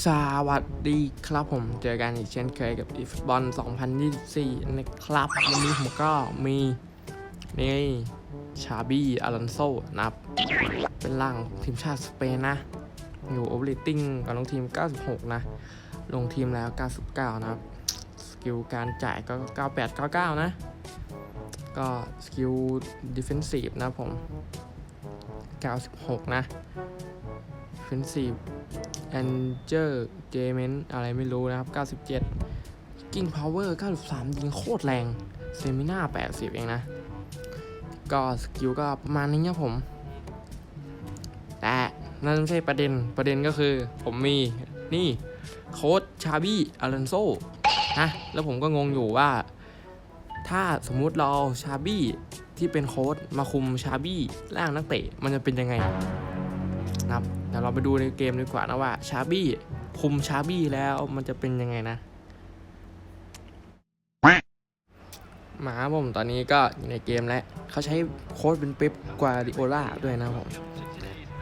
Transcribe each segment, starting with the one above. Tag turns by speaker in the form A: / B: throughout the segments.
A: สวัสดีครับผมเจอกันอีกเช่นเคยกับอีฟุตบอล 2024 นะครับ วันนี้ผมก็มี นี่ชาบี้อลันโซนะครับ เป็นล่างทีมชาติสเปนนะ อยู่โอเวอร์ติ้งกับลงทีม 96 นะ ลงทีมแล้ว 99 นะครับ สกิลการจ่ายก็ 98 99 นะ ก็สกิลดิฟเฟนซีฟนะผม 96 นะ ดิฟเฟนซีฟแอนเจอร์เจเมนอะไรไม่รู้นะครับ 97 กิ้งพาวเวอร์ 93 ยิงโคตรแรง เซมิน่า 80 เองนะ ก็สกิลก็ประมาณนี้ครับผม แต่นั่นไม่ใช่ประเด็น ประเด็นก็คือผมมีนี่โค้ชชาบี้อลันโซนะแล้วผมก็งงอยู่ว่า ถ้าสมมุติเราเอาชาบี้ที่เป็นโค้ชมาคุมชาบี้ร่างนักเตะมันจะเป็นยังไงนะครับ เดี๋ยวเราไปดูในเกมดีกว่านะว่าชาบี้คุมชาบี้แล้วมันจะเป็นยังไงนะหมาผมตอนนี้ก็อยู่ในเกมแล้วเขาใช้โค้ดเป็นเป๊ปกวาดิโอล่าด้วยนะผม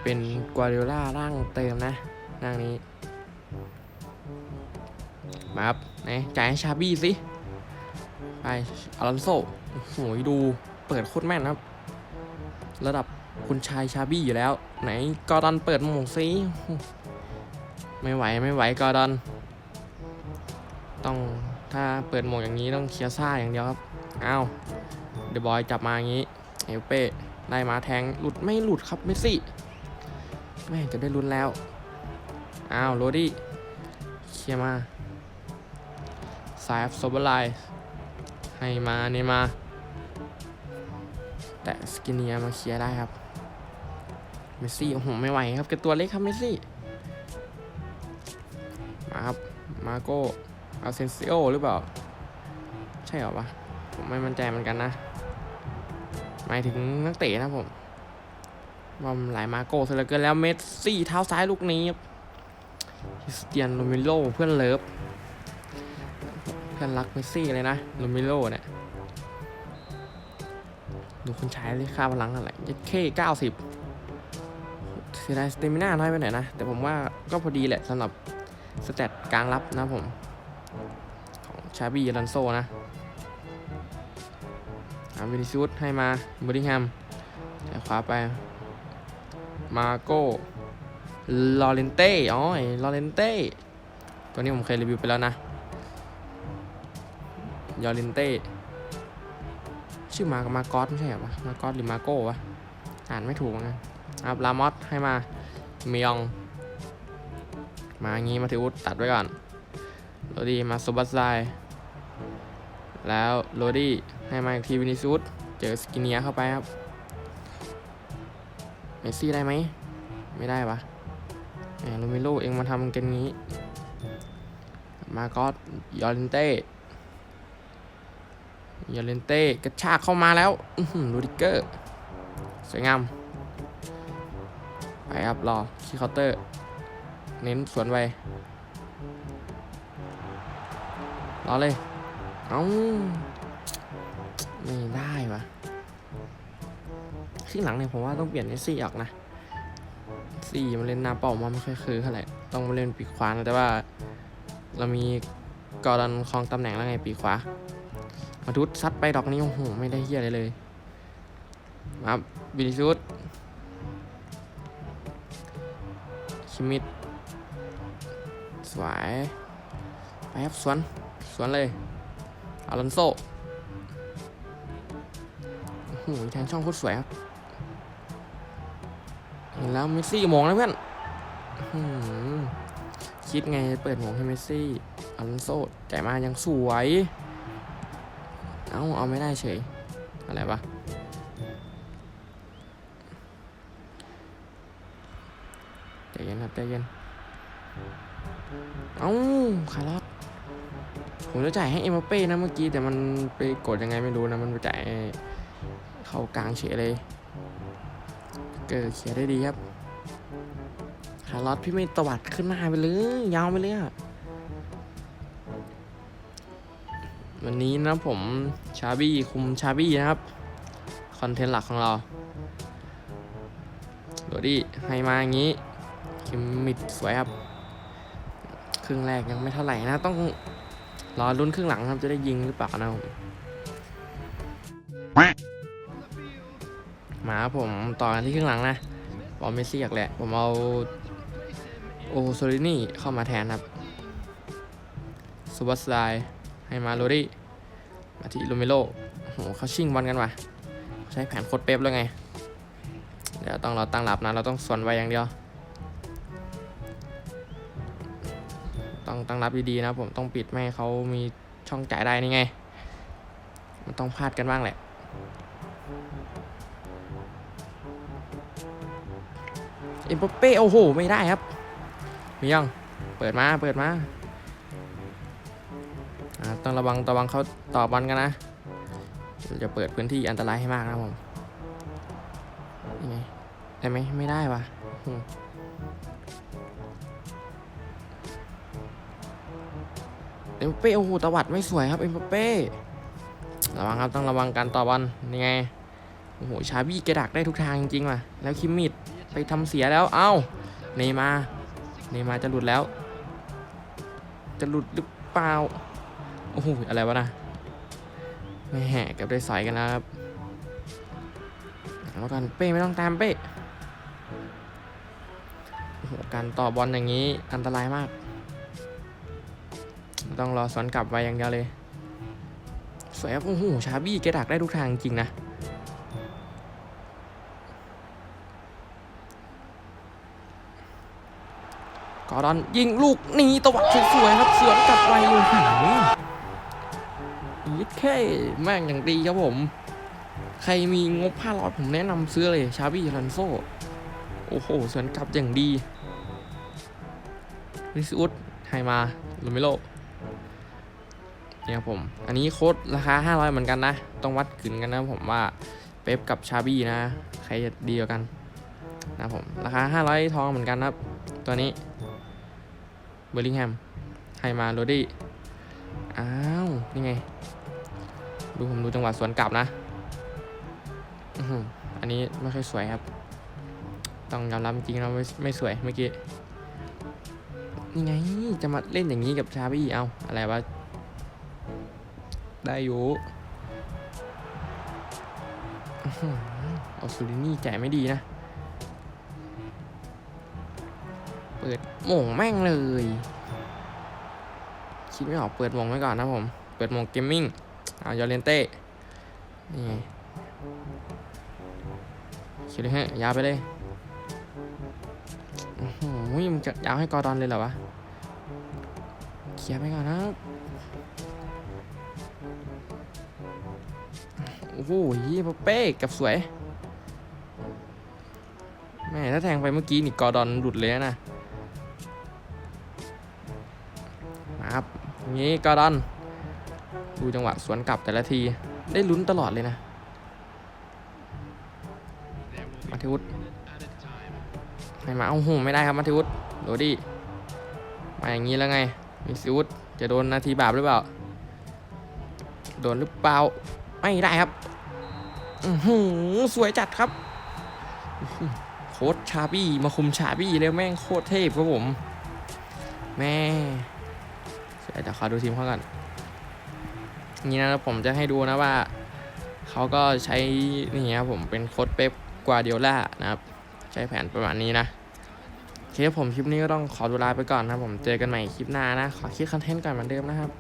A: เป็นกวาดิโอล่าร่างเติมนะร่างนี้มาครับไหนจ่ายให้ชาบี้สิไปอลันโซโอ้โหดูเปิดโคตรแม่นครับ ระดับ คุณชายชาบี้อยู่แล้ว ไหนกอร์ดอนเปิดหมงซิไม่ไหวไม่ไหวกอร์ดอน ต้องถ้าเปิดหมงอย่างนี้ต้องเคลียร์ซ่าอย่างเดียวครับอ้าวเดอะบอยจับมาอย่างนี้เอลเป้ได้มาแทงหลุดไม่หลุดครับเมสซี่แม่จะได้ลุ้นแล้วอ้าวโรดี้เคลียร์มาสายอัพโซเบอร์ไลให้มาเนมา แต่สกินเนียมาเคลียร์ได้ครับ เมสซี่โอ้โหไม่ไหวครับแกตัวเล็กครับเมสซี่มาครับมาโก้อาเซนซิโอหรือเปล่า ใช่เหรอวะผมไม่มั่นใจเหมือนกันนะ หมายถึงนักเตะนะผมบอมหลายมาโก้เสยเหลือเกินแล้วเมสซี่เท้าซ้ายลูกนี้ครับฮิสเตียนโรมิโลเพื่อนเลิฟเพื่อนรักเมสซี่เลยนะโรมิโลเนี่ยดูคุณชายเลยค่าพลังอะไรยัดเคเก้าสิบ เสียดายสเตมิน่าน้อยไปหน่อยนะ แต่ผมว่าก็พอดีแหละสำหรับสเตตกลางรับนะผม ของชาบีรันโซนะอาวินิซูดให้มาบริแฮมแต่ขวาไป มาโก้ลอเรนเต้อ๋อลอเรนเต้ตัวนี้ผมเคยรีวิวไปแล้วนะยอเรนเต้ชื่อมากับมากอสไม่ใช่หรอวะมากอสหรือมาโก้วะอ่านไม่ถูกเหมือนกัน ครับลามอสให้มาเมียง มางี้มาทิอุสตัดไว้ก่อนโรดี้มาซูบัสไซแล้วโรดี้ให้มาอีกทีวินิซูสเจอสกินเนียเข้าไปครับ เมสซี่ได้ไหม ไม่ได้ปะแหมโรมิโลเองมาทำกันงี้ มากอสยอรินเต้ยาเลนเต้กระชากเข้ามาแล้วลูดิเกอร์ สวยงาม ครับ รอคีเคาน์เตอร์ เน้นสวนไปรอเลย เอาไม่ได้วะข้างหลังเนี่ยผมว่าต้องเปลี่ยนเอซี่ออกนะสี่มันเล่นหน้าเป้ามาไม่ค่อยคือเท่าไหร่ต้องมาเล่นปีกขวานะแต่ว่า เรามีกอร์ดอนครองตำแหน่งแล้วไงปีกขวา มาทุดซัดไปดอกนี้โอ้โหไม่ได้เฮียอะไรเลย มาบิลิซูด คิมิดสวยไปครับสวน สวนเลยอารันโซโอ้โหแทงช่องโคตรสวยครับเห็นแล้วเมสซี่มองแล้วเพื่อนคิดไงเปิดหมงให้เมสซี่อารันโซจ่มายังสวย เอาเอาไม่ได้เฉย อะไรวะ เย็นครับใจเย็นเอาคาร์ลอสผมจะจ่ายให้เอ็มบัปเป้นะเมื่อกี้แต่มันไปกดยังไงไม่รู้นะ มันไปจ่ายให้เข้ากลางเฉยเลย เกิดเขียนได้ดีครับคาร์ลอสพี่ไม่ตวัดขึ้นหน้าไปเลย ยาวไปเลยอะวันนี้นะผมชาบี้คุมชาบี้นะครับ คอนเทนต์หลักของเราโดดี้ให้มาอย่างนี้ คิมมิดสวยครับ ครึ่งแรกยังไม่เท่าไหร่นะ ต้องรอลุ้นครึ่งหลังครับจะได้ยิงหรือเปล่านะผมมาผมต่อกันที่ครึ่งหลังนะบอลเมสซี่อยากแหละ ผมเอาโอโซลินี่เข้ามาแทนครับซูบัสไลให้มาโรดี้มาที่ลูเมโลโอ้โหเขาชิงบอลกันว่ะ ใช้แผนโคตรเป๊ปแล้วไง เดี๋ยวต้องเราตั้งรับนะ เราต้องสวนไว้อย่างเดียว ต้องตั้งรับดีๆนะผมต้องปิดไม่ให้เขามีช่องจ่ายได้นี่ไง มันต้องพลาดกันบ้างแหละ เอ็มปเป้โอ้โห ไม่ได้ครับ มียัง เปิดมา เปิดมา ต้องระวังระวังเขาต่อบอลกันนะ จะเปิดพื้นที่อันตรายให้มากนะผมนี่ไงได้ไหมไม่ได้ว่ะ เอ็มเป้โอ้โหตวัดไม่สวยครับเอ็มเป้ระวังครับต้องระวังการต่อบอลนี่ไงโอ้โหชาบี้แกดักได้ทุกทางจริงๆว่ะแล้วคิมมิดไปทำเสียแล้วเอ้าเนยมาเนยมาจะหลุดแล้ว จะหลุดหรือเปล่าโอ้โหอะไรวะนะไม่แหกกับได้สอยกันนะครับแล้วกันเป้ไม่ต้องตามเป้โอ้โหการต่อบอลอย่างนี้อันตรายมาก ต้องรอสวนกลับไว้อย่างเดียวเลยสวยครับโอ้โหชาบี้แกดักได้ทุกทางจริงนะกอร์ดอนยิงลูกหนีตวัดสวยๆครับสวนกลับไวโอ้โหยิดแค่แม่งอย่างดีครับผม ใครมีงบ500ผมแนะนำซื้อเลยชาบี้ลันโซโอ้โหสวนกลับอย่างดีริสอุดไฮมาลูเมโลเนี่ย ครับผม อันนี้โค้ดราคา 500 เหมือนกันนะ ต้องวัดกึนกันนะผมว่าเป๊ปกับชาบี้นะ ใครจะดีกว่ากันนะผม ราคา 500 ทองเหมือนกันครับ ตัวนี้เบอร์ลิงแฮมให้มาโรดี้ อ้าว นี่ไง ดูผมดูจังหวะสวนกลับนะอือฮึอันนี้ไม่ค่อยสวยครับ ต้องยอมรับจริงนะไม่ไม่สวยเมื่อกี้ นี่ไง จะมาเล่นอย่างนี้กับชาบี้เอา อะไรวะ ได้อยู่อื้อหือเอาซูรินี่จ่ายไม่ดีนะ เปิดหม่งแม่งเลย คิดไม่ออกเปิดหม่งไว้ก่อนนะผม เปิดหม่งเกมมิ่งเอายอเลนเต้ นี่ไงคิดเลยฮะยาวไปเลยโอ้โหมันจะยาวให้กอร์ดอนเลยเหรอวะ เคลียร์ไปก่อนนะ อ้โหยี่เป๊กกับสวย แม่ถ้าแทงไปเมื่อกี้นี่กอร์ดอนหลุดเลยนะมาครับงนี้กอร์ดอน ดูจังหวะสวนกลับแต่ละที ได้ลุ้นตลอดเลยนะ มาทิวุฒให้มา เอ้าหูไม่ได้ครับมาทิวุฒโรดี้มาอย่างนี้แล้วไง มีซิวุฒจะโดนนาทีบาปหรือเปล่า โดนหรือเปล่า ไม่ได้ครับหือสวยจัดครับ โค้ชชาบี้มาคุมชาบี้แล้วแม่งโคตรเทพครับผม แม่เดี๋ยวขอดูทีมเขาก่อนนี่นะผมจะให้ดูนะว่า เขาก็ใช้นี่ครับผมเป็นโค้ดเป๊ปกวาเดียล่านะครับ ใช้แผนประมาณนี้นะโอเคครับผมคลิปนี้ก็ต้องขอดูลาไปก่อนนะผมเจอกันใหม่คลิปหน้านะ ขอคิดคอนเทนต์ก่อนเหมือนเดิมนะครับ